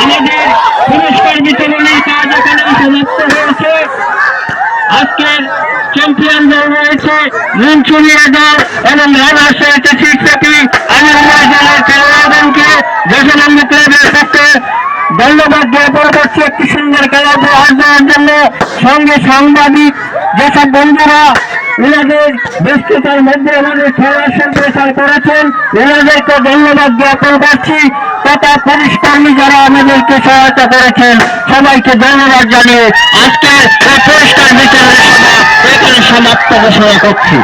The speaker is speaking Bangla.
Yine bir Kılıçkar bir tanımlı sağda kalan sanatçı আজকের চ্যাম্পিয়ন রয়েছে মুনচুরিয়া দল এবং রানার্স হয়েছে শিক্ষার্থী ক্লাবের পক্ষে ধন্যবাদ জ্ঞাপন করছি একটি সুন্দর খেলা উপহার দেওয়ার জন্য। সঙ্গে সাংবাদিক, যেসব বন্ধুরা এনাদের ব্যস্ততার মধ্যে আমাদের খেলার সম্প্রচার করেছেন, এনাদেরকে ধন্যবাদ জ্ঞাপন করছি। তথা যারা আমাদেরকে সহায়তা করেছেন, সবাইকে ধন্যবাদ জানিয়ে আজকে পুরস্কার সমাপ্ত ঘোষণা করছি।